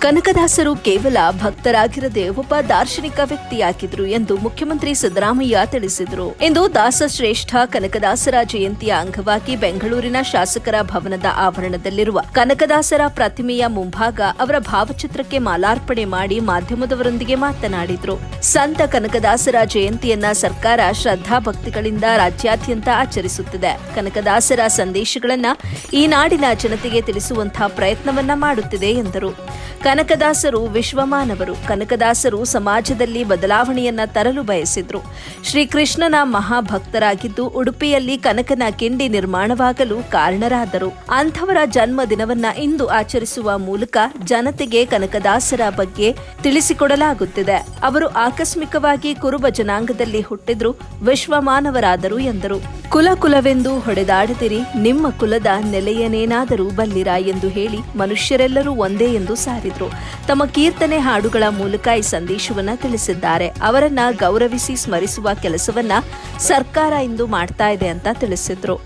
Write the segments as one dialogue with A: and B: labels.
A: ಕನಕದಾಸರು ಕೇವಲ ಭಕ್ತರಾಗಿರದೆ ಒಬ್ಬ ದಾರ್ಶನಿಕ ವ್ಯಕ್ತಿಯಾಗಿದ್ರು ಎಂದು ಮುಖ್ಯಮಂತ್ರಿ ಸಿದ್ದರಾಮಯ್ಯ ತಿಳಿಸಿದರು. ಇಂದು ದಾಸಶ್ರೇಷ್ಠ ಕನಕದಾಸರ ಜಯಂತಿಯ ಅಂಗವಾಗಿ ಬೆಂಗಳೂರಿನ ಶಾಸಕರ ಭವನದ ಆವರಣದಲ್ಲಿರುವ ಕನಕದಾಸರ ಪ್ರತಿಮೆಯ ಮುಂಭಾಗ ಅವರ ಭಾವಚಿತ್ರಕ್ಕೆ ಮಾಲಾರ್ಪಣೆ ಮಾಡಿ ಮಾಧ್ಯಮದವರೊಂದಿಗೆ ಮಾತನಾಡಿದರು. ಸಂತ ಕನಕದಾಸರ ಜಯಂತಿಯನ್ನ ಸರ್ಕಾರ ಶ್ರದ್ಧಾ ಭಕ್ತಿಗಳಿಂದ ರಾಜ್ಯಾದ್ಯಂತ ಆಚರಿಸುತ್ತಿದೆ. ಕನಕದಾಸರ ಸಂದೇಶಗಳನ್ನ ಈ ನಾಡಿನ ಜನತೆಗೆ ತಿಳಿಸುವಂತಹ ಪ್ರಯತ್ನವನ್ನ ಮಾಡುತ್ತಿದೆ ಎಂದರು. ಕನಕದಾಸರು ವಿಶ್ವಮಾನವರು. ಕನಕದಾಸರು ಸಮಾಜದಲ್ಲಿ ಬದಲಾವಣೆಯನ್ನ ತರಲು ಬಯಸಿದ್ರು. ಶ್ರೀಕೃಷ್ಣನ ಮಹಾಭಕ್ತರಾಗಿದ್ದು ಉಡುಪಿಯಲ್ಲಿ ಕನಕನ ಕಿಂಡಿ ನಿರ್ಮಾಣವಾಗಲು ಕಾರಣರಾದರು. ಅಂಥವರ ಜನ್ಮ ದಿನವನ್ನ ಇಂದು ಆಚರಿಸುವ ಮೂಲಕ ಜನತೆಗೆ ಕನಕದಾಸರ ಬಗ್ಗೆ ತಿಳಿಸಿಕೊಡಲಾಗುತ್ತಿದೆ. ಅವರು ಆಕಸ್ಮಿಕವಾಗಿ ಕುರುಬ ಜನಾಂಗದಲ್ಲಿ ಹುಟ್ಟಿದ್ರು, ವಿಶ್ವಮಾನವರಾದರು ಎಂದರು. ಕುಲ ಕುಲವೆಂದು ಹೊಡೆದಾಡದಿರಿ, ನಿಮ್ಮ ಕುಲದ ನೆಲೆಯನೇನಾದರೂ ಬಲ್ಲಿರ ಎಂದು ಹೇಳಿ ಮನುಷ್ಯರೆಲ್ಲರೂ ಒಂದೇ ಎಂದು ಸಾರಿದ್ರು. ತಮ್ಮ ಕೀರ್ತನೆ ಹಾಡುಗಳ ಮೂಲಕ ಈ ಸಂದೇಶವನ್ನ ತಿಳಿಸಿದ್ದಾರೆ. ಅವರನ್ನ ಗೌರವಿಸಿ ಸ್ಮರಿಸುವ ಕೆಲಸವನ್ನ ಸರ್ಕಾರ ಇಂದು ಮಾಡ್ತಾ ಇದೆ ಅಂತ ತಿಳಿಸಿದ್ರು.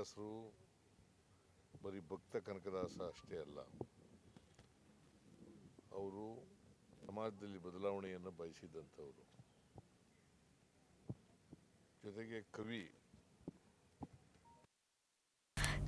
B: ಕನಕದಾಸರು ಬರೀ ಭಕ್ತ ಕನಕದಾಸ ಅಷ್ಟೇ ಅಲ್ಲ ಅವರು ಸಮಾಜದಲ್ಲಿ ಬದಲಾವಣೆಯನ್ನು ಬಯಸಿದಂಥವರು. ಜೊತೆಗೆ ಕವಿ